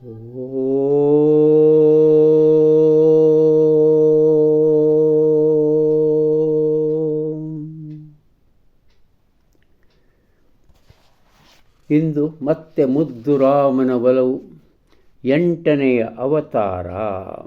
ಇಂದು ಮತ್ತೆ ಮುದ್ದು ರಾಮನ ಬಲವು, ಎಂಟನೆಯ ಅವತಾರ,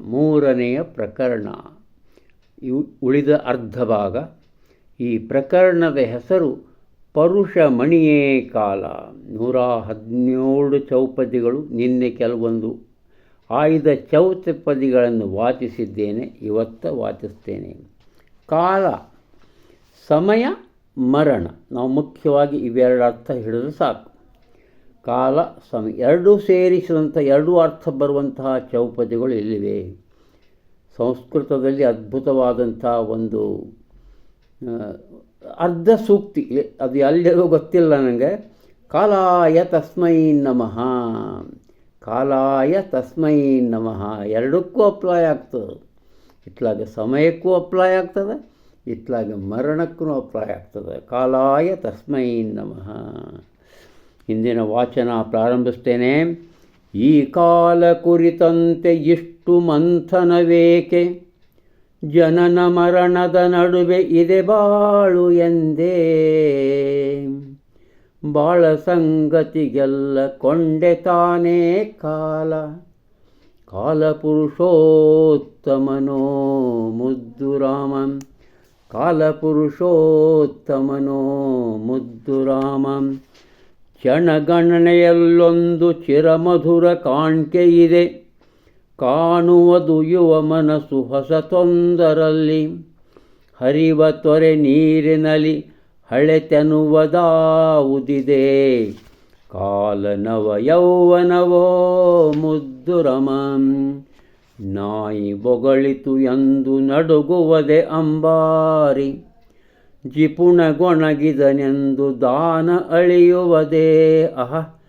ಮೂರನೆಯ ಪ್ರಕರಣ. ಉಳಿದ ಅರ್ಧ ಭಾಗ ಈ ಪ್ರಕರಣದ ಹೆಸರು ಪರುಷ ಮಣಿಯೇ ಕಾಲ. ನೂರ ಹದಿನೇಳು ಚೌಪದಿಗಳು ನಿನ್ನೆ ಕೆಲವೊಂದು. ಆಯ್ದ ಚೌಪದಿಗಳನ್ನು ವಾಚಿಸಿದ್ದೇನೆ, ಇವತ್ತ ವಾಚಿಸ್ತೇನೆ. ಕಾಲ, ಸಮಯ, ಮರಣ. ನಾವು ಮುಖ್ಯವಾಗಿ ಇವೆರಡು ಅರ್ಥ ಹಿಡಿದು ಸಾಕು. ಕಾಲ, ಸಮಯ. ಎರಡೂ ಸೇರಿಸಿದಂಥ ಎರಡೂ ಅರ್ಥ ಬರುವಂತಹ ಚೌಪದಿಗಳು ಇಲ್ಲಿವೆ. ಸಂಸ್ಕೃತದಲ್ಲಿ ಅದ್ಭುತವಾದಂಥ ಒಂದು ಅರ್ಧ ಸೂಕ್ತಿ. ಅದು ಎಲ್ಲಿರೋ ಗೊತ್ತಿಲ್ಲ ನನಗೆ ಕಾಲಾಯ ತಸ್ಮೈ ನಮಃ. ಕಾಲಾಯ ತಸ್ಮೈ ನಮಃ. ಎರಡಕ್ಕೂ ಅಪ್ಲೈ ಆಗ್ತದೆ. ಇತ್ಲಾಗೆ ಸಮಯಕ್ಕೂ ಅಪ್ಲೈ ಆಗ್ತದೆ. ಇತ್ಲಾಗೆ ಮರಣಕ್ಕೂ ಅಪ್ಲೈ ಆಗ್ತದೆ. ಕಾಲಾಯ ತಸ್ಮೈ ನಮಃ. ಹಿಂದಿನ ವಾಚನ ಪ್ರಾರಂಭಿಸ್ತೇನೆ. ಈ ಕಾಲ ಕುರಿತಂತೆ ಇಷ್ಟು ಮಂಥನವೇಕೆ? ಜನನ ಮರಣದ ನಡುವೆ ಇದೆ ಬಾಳು ಎಂದೇ. ಬಾಳ ಸಂಗತಿಗೆಲ್ಲ ಕೊಂಡೆ ತಾನೇ ಕಾಲ. ಕಾಲಪುರುಷೋತ್ತಮನೋ ಮುದ್ದು ರಾಮಂ. ಕಾಲಪುರುಷೋತ್ತಮನೋ ಮುದ್ದು ರಾಮಂ. ಕ್ಷಣಗಣನೆಯಲ್ಲೊಂದು ಚಿರಮಧುರ ಕಾಣ್ಕೆ ಇದೆ. ಕಾಣುವುದು ಯುವ ಮನಸ್ಸು ಹೊಸತೊಂದರಲ್ಲಿ ಹರಿವ ತೊರೆ ನೀರಿನಲ್ಲಿ ಹಳೆತೆನುವುದಾವುದಿದೆ ಕಾಲನವ ಯೌವನವೋ ಮುದ್ದು ರಮಂ. ನಾಯಿ ಬೊಗಳಿತು ಎಂದು ನಡುಗುವದೆ ಅಂಬಾರಿ. ಜಿಪುಣಗೊಣಗಿದನೆಂದು ದಾನ ಅಳಿಯುವುದೇ. ಅಹ.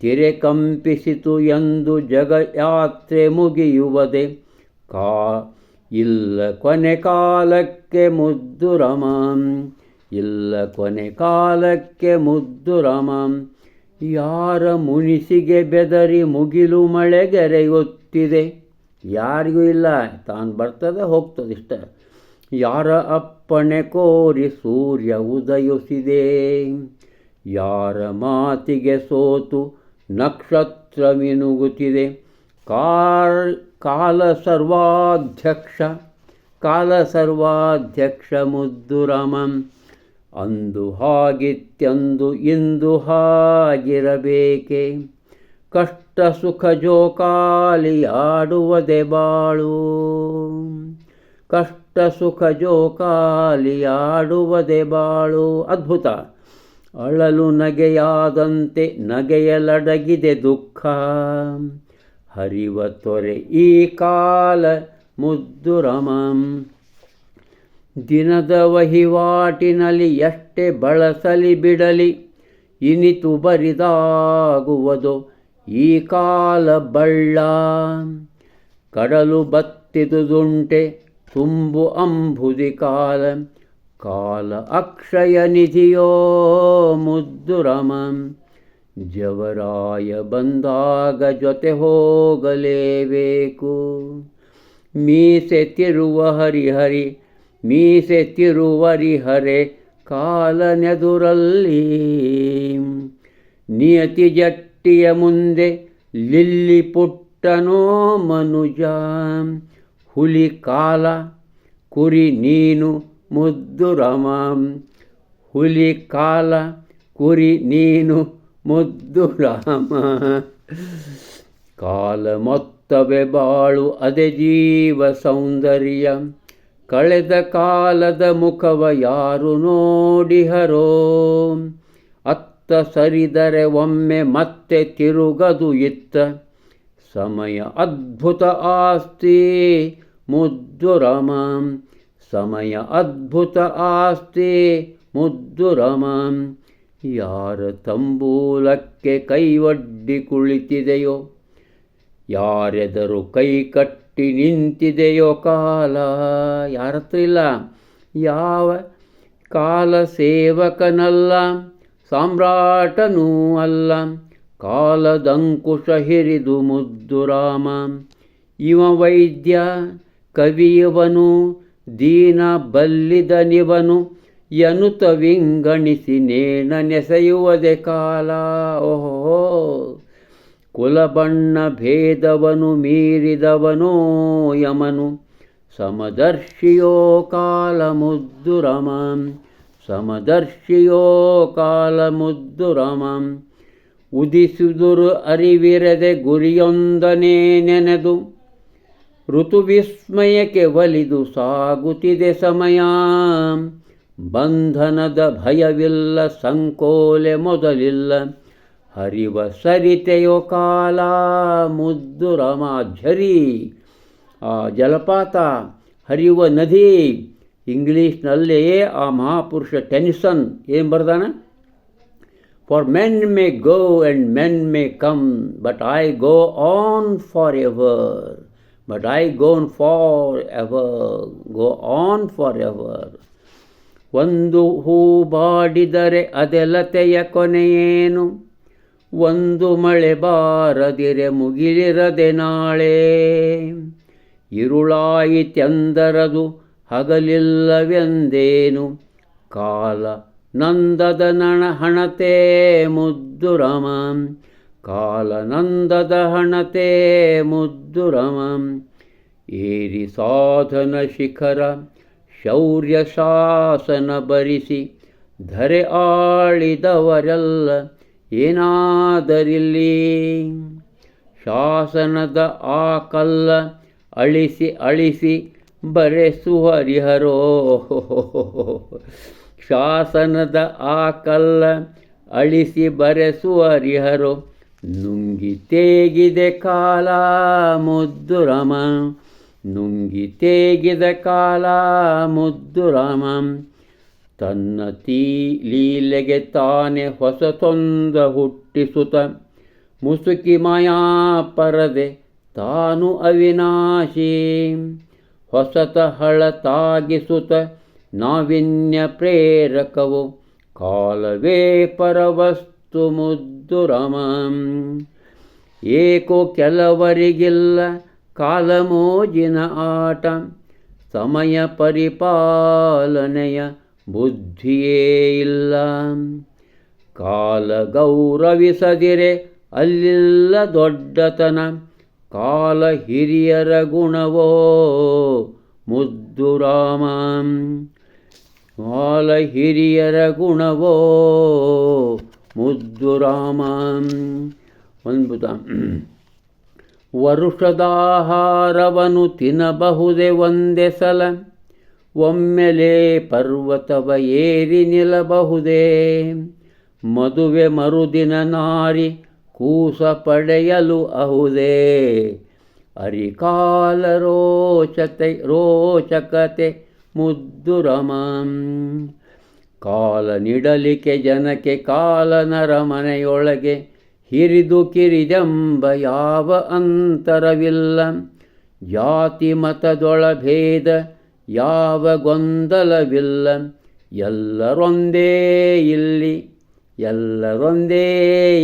ತಿರೆ ಕಂಪಿಸಿತು ಎಂದು ಜಗ ಯಾತ್ರೆ ಮುಗಿಯುವದೆ, ಕಾ, ಇಲ್ಲ ಕೊನೆ ಕಾಲಕ್ಕೆ ಮುದ್ದು ರಮಂ, ಇಲ್ಲ ಕೊನೆ ಕಾಲಕ್ಕೆ ಮುದ್ದು ರಮಂ. ಯಾರ ಮುನಿಸಿಗೆ ಬೆದರಿ ಮುಗಿಲು ಮಳೆಗೆರೆಯುತ್ತಿದೆ ಯಾರಿಗೂ ಇಲ್ಲ, ತಾನು ಬರ್ತದೆ, ಹೋಗ್ತದೆ ಇಷ್ಟ. ಯಾರ ಅಪ್ಪಣೆ ಕೋರಿ ಸೂರ್ಯ ಉದಯಿಸಿದೆ? ಯಾರ ಮಾತಿಗೆ ಸೋತು ನಕ್ಷತ್ರ ಮಿನುಗುತ್ತಿದೆ ಕಾರ್ ಕಾಲ ಸರ್ವಾಧ್ಯಕ್ಷ ಕಾಲ ಸರ್ವಾಧ್ಯಕ್ಷ ಮುದ್ದು ರಾಮಂ ಅಂದು ಹಾಗಿತ್ಯಂದು ಇಂದು ಹಾಗಿರಬೇಕೆ. ಕಷ್ಟ ಸುಖ ಜೋಕಾಲಿಯಾಡುವುದೇ ಬಾಳು. ಕಷ್ಟ ಸುಖ ಜೋಕಾಲಿಯಾಡುವುದೇ ಬಾಳು. ಅದ್ಭುತ. ಅಳಲು ನಗೆಯಾದಂತೆ ನಗೆಯಲಡಗಿದೆ ದುಃಖ. ಹರಿವ ತೊರೆ ಈ ಕಾಲ ಮುದ್ದು ರಮಂ. ದಿನದ ವಹಿವಾಟಿನಲ್ಲಿ ಎಷ್ಟೇ ಬಳಸಲಿ ಬಿಡಲಿ, ಇನಿತು ಬರಿದಾಗುವುದು ಈ ಕಾಲ ಬಳ್ಳ. ಕಡಲು ಬತ್ತಿದುದುಂಟೆ, ತುಂಬು ಅಂಬುದಿ ಕಾಲ ಕಾಲ ಅಕ್ಷಯ ನಿಧಿಯೋ ಮುದ್ದುರಮಂ ಜವರಾಯ ಬಂದಾಗ ಜೊತೆ ಹೋಗಲೇಬೇಕು. ಮೀಸೆ ತಿರುವ ಹರಿಹರಿ, ಮೀಸೆ ತಿರುವರಿಹರೆ ಕಾಲನೆದುರಲ್ಲಿ. ನಿಯತಿ ಜಟ್ಟಿಯ ಮುಂದೆ ಲಿಲ್ಲಿ ಪುಟ್ಟನೋ ಮನುಜ. ಹುಲಿ ಕಾಲ, ಕುರಿ ನೀನು ಮುದ್ದು ರಾಮಂ ಹುಲಿ ಕಾಲ ಕುರಿ ನೀನು ಮುದ್ದು ರಾಮ ಕಾಲ ಮೊತ್ತವೆ ಬಾಳು ಅದೆ ಜೀವ ಸೌಂದರ್ಯ. ಕಳೆದ ಕಾಲದ ಮುಖವ ಯಾರು ನೋಡಿಹರೋ. ಅತ್ತ ಸರಿದರೆ ಒಮ್ಮೆ ಮತ್ತೆ ತಿರುಗದು ಇತ್ತ. ಸಮಯ ಅದ್ಭುತ ಆಸ್ತಿ ಮುದ್ದು ರಾಮಂ ಸಮಯ ಅದ್ಭುತ ಆಸ್ತಿ. ಮುದ್ದು ಯಾರು ಯಾರ ತಂಬೂಲಕ್ಕೆ ಕೈವಡ್ಡಿ ಕುಳಿತಿದೆಯೋ, ಯಾರೆದರು ಕೈ ಕಟ್ಟಿ ನಿಂತಿದೆಯೋ ಕಾಲ. ಯಾರತ್ರ ಇಲ್ಲ, ಯಾವ ಕಾಲ ಸೇವಕನಲ್ಲ, ಸಾಮ್ರಾಟನೂ ಅಲ್ಲ. ಕಾಲದಂಕುಶ ಹಿರಿದು ಮುದ್ದುರಾಮ ಇವ ವೈದ್ಯ ಕವಿಯವನು ದೀನ ಬಲ್ಲಿದನಿವನು ಯನುತ ವಿಂಗಣಿಸಿ ನೇಣ ನೆಸೆಯುವದೆ ಕಾಲ. ಓಹೋ, ಕುಲಬಣ್ಣ ಭೇದವನು ಮೀರಿದವನೋ ಯಮನು. ಸಮದರ್ಶಿಯೋ ಕಾಲ ಮುದ್ದುರಮಂ ಸಮದರ್ಶಿಯೋ ಕಾಲ ಮುದ್ದುರಮಂ ಉದಿಸಿದುರು ಅರಿವಿರದೆ ಗುರಿಯೊಂದನೇ ನೆನೆದು ಋತುವಿಸ್ಮಯಕ್ಕೆ ಒಲಿದು ಸಾಗುತ್ತಿದೆ ಸಮಯ ಬಂಧನದ ಭಯವಿಲ್ಲ ಸಂಕೋಲೆ ಮೊದಲಿಲ್ಲ ಹರಿವ ಸರಿತೆಯೋ ಕಾಲ ಮುದ್ದು ರಾಮಾಝರಿ ಆ ಜಲಪಾತ ಹರಿಯುವ ನದಿ ಇಂಗ್ಲೀಷ್ನಲ್ಲೇ ಆ ಮಹಾಪುರುಷ ಟೆನಿಸನ್ ಏನು ಬರ್ದಾನೆ for men may go and men may come but I go on for but I go on forever, go on forever. ಒಂದು ಹೂ ಬಾಡಿದರೆ ಅದೆಲತೆಯ ಕೊನೆಯೇನು? ಒಂದು ಮಳೆ ಬಾರದಿರೆ ಮುಗಿಲಿರದೆ ನಾಳೆ. ಇರುಳಾಯಿತೆಂದರದು ಹಗಲಿಲ್ಲವೆಂದೇನು? ಕಾಲ ನಂದದ ನಣ ಹಣತೆ ಮುದ್ದುರಮ ಹಣತೆ ಮುದ್ದುರಮಂ. ಏರಿ ಸಾಧನ ಶಿಖರ ಶೌರ್ಯ ಶಾಸನ ಬರಿಸಿ ಧರೆ ಆಳಿದವರೆಲ್ಲ ಏನಾದರಿಲ್ಲಿ? ಶಾಸನದ ಆ ಕಲ್ಲ ಅಳಿಸಿ ಅಳಿಸಿ ಬರೆಸುವರಿಹರೋ ಶಾಸನದ ಆ ಕಲ್ಲ ಅಳಿಸಿ ಬರೆಸುವರಿಹರೋ ನುಂಗಿ ತೇಗಿದೆ ಕಾಲ ಮುದ್ದು ರಮ. ನುಂಗಿ ತೇಗಿದ ಕಾಲ ಮುದ್ದು ರಾಮ. ತನ್ನ ತೀ ಲೀಲೆಗೆ ತಾನೆ ಹೊಸತೊಂದ ಹುಟ್ಟಿಸುತ ಮುಸುಕಿ ಮಾಯಾ ಪರದೆ ತಾನು ಅವಿನಾಶಿ. ಹೊಸತ ಹಳತಾಗಿಸುತ್ತ ನಾವಿನ್ಯ ಪ್ರೇರಕವು ಕಾಲವೇ ಪರವಸ್ತು ಮುದ್ದು ರಮಂ ಏಕೋ ಕೆಲವರಿಗಿಲ್ಲ ಕಾಲಮೋಜಿನ ಆಟ, ಸಮಯ ಪರಿಪಾಲನೆಯ ಬುದ್ಧಿಯೇ ಇಲ್ಲ. ಕಾಲ ಗೌರವಿಸದಿರೆ ಅಲ್ಲಿಲ್ಲ ದೊಡ್ಡತನ, ಕಾಲ ಹಿರಿಯರ ಗುಣವೋ ಮುದ್ದು ರಾಮ ಕಾಲ ಹಿರಿಯರ ಗುಣವೋ ಮುದ್ದು ರಾಮ ಅದ್ಭುತ ವರುಷದಾಹಾರವನು ತಿನ್ನಬಹುದೇ ಒಂದೇ ಸಲ. ಒಮ್ಮೆಲೆ ಪರ್ವತವ ಏರಿ ನಿಲ್ಲಬಹುದೇ. ಮದುವೆ ಮರುದಿನ ನಾರಿ ಕೂಸ ಪಡೆಯಲು ಅಹುದೇ. ಅರಿಕಾಲ ರೋಚತೆ, ರೋಚಕತೆ ಮುದ್ದು ರಮಂ ಕಾಲ ನಿಡಲಿಕೆ ಜನಕ್ಕೆ ಕಾಲ ನರಮನೆಯೊಳಗೆ ಹಿರಿದು ಕಿರಿದೆಂಬ ಯಾವ ಅಂತರವಿಲ್ಲ. ಜಾತಿ ಮತದೊಳ ಭೇದ ಯಾವ ಗೊಂದಲವಿಲ್ಲ. ಎಲ್ಲರೊಂದೇ ಇಲ್ಲಿ ಎಲ್ಲರೊಂದೇ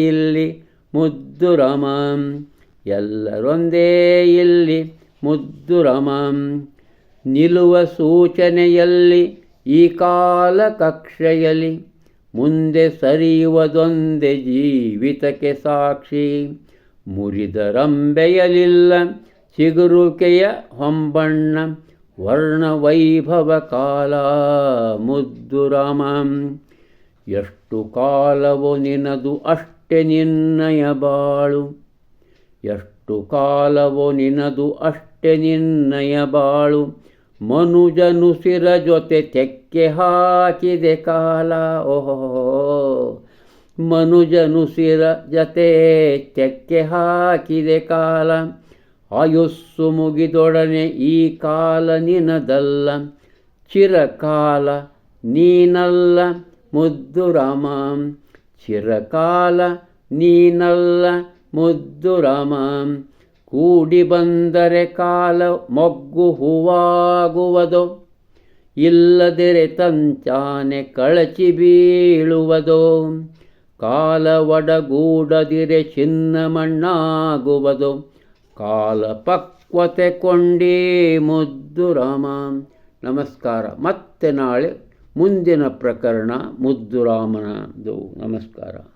ಇಲ್ಲಿ ಮುದ್ದು ರಮಂ ಎಲ್ಲರೊಂದೇ ಇಲ್ಲಿ ಮುದ್ದು ರಮಂ ನಿಲ್ಲುವ ಸೂಚನೆಯಲ್ಲಿ ಈ ಕಾಲ ಕಕ್ಷೆಯಲ್ಲಿ ಮುಂದೆ ಸರಿಯುವುದೊಂದೇ ಜೀವಿತಕ್ಕೆ ಸಾಕ್ಷಿ. ಮುರಿದ ರಂಬೆಯಲಿಲ್ಲ ಚಿಗುರುಕೆಯ ಹೊಂಬಣ್ಣ, ವರ್ಣವೈಭವ ಕಾಲ, ಮುದ್ದು ರಾಮ. ಎಷ್ಟು ಕಾಲವೋ ನಿನದು ಅಷ್ಟೆ ನಿನ್ನಯ ಬಾಳು. ಎಷ್ಟು ಕಾಲವೋ ನಿನದು ಅಷ್ಟೆ ನಿನ್ನಯ ಬಾಳು. ಮನುಜನು ಸಿರ ಜೊತೆ ತೆಕ್ಕೆ ಹಾಕಿದೆ ಕಾಲ. ಓಹೋ ಮನುಜನು ಸಿರ ಜತೆ ತೆಕ್ಕೆ ಹಾಕಿದೆ ಕಾಲ. ಆಯುಸ್ಸು ಮುಗಿದೊಡನೆ ಈ ಕಾಲ ನಿನದಲ್ಲ. ಚಿರಕಾಲ ನೀನಲ್ಲ ಮುದ್ದು ರಾಮ ಚಿರಕಾಲ ನೀನಲ್ಲ ಮುದ್ದು ರಾಮ ಕೂಡಿ ಬಂದರೆ ಕಾಲ ಮೊಗ್ಗು ಹೂವಾಗುವುದೋ, ಇಲ್ಲದಿರೆ ತಂಚಾನೆ ಕಳಚಿ ಬೀಳುವುದೋ, ಕಾಲ ಒಡಗೂಡದಿರೆ ಚಿನ್ನ ಮಣ್ಣಾಗುವುದು, ಕಾಲ ಪಕ್ವತೆ ಕೊಂಡೇ ಮುದ್ದು ರಾಮ. ನಮಸ್ಕಾರ. ಮತ್ತೆ ನಾಳೆ ಮುಂದಿನ ಪ್ರಕರಣ ಮುದ್ದು ರಾಮನದು. ನಮಸ್ಕಾರ.